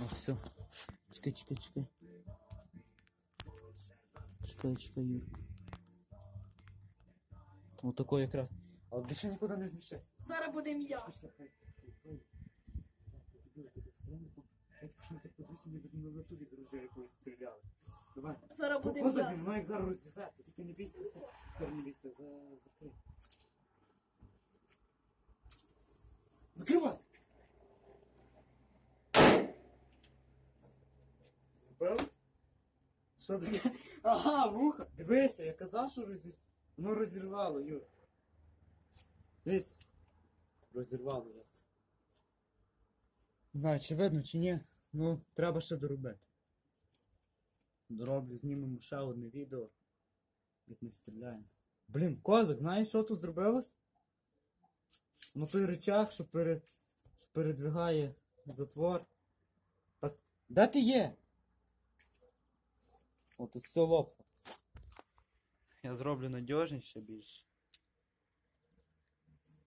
О, все. Чекай, чекай, чекай. Чекай, чекай, Юрка. Отако якраз. Але більше нікуди не зміщайся. Зараз будемо я. Якщо ти подивися, не будемо в натурі з ружя якогось стріляли. Давай. Зараз будемо я. він, ну як зараз розірвати, тільки не бійся це. Не бійся, за... закрий. Закривай! Купив? Що таке? Ага, вуха! Дивися, я казав, що розір... Воно розірвало, Юр. Дивись. Розірвало я. Не знаю, чи видно, чи ні. Ну, треба ще доробити. Дороблю, знімемо ще одне відео. Як ми стріляємо. Блін, козак, знаєш, що тут зробилось? Ну той речах, що, пере... що передвигає затвор. Так. Де ти є? О, тут все лопло. Я зроблю надіжніше більше.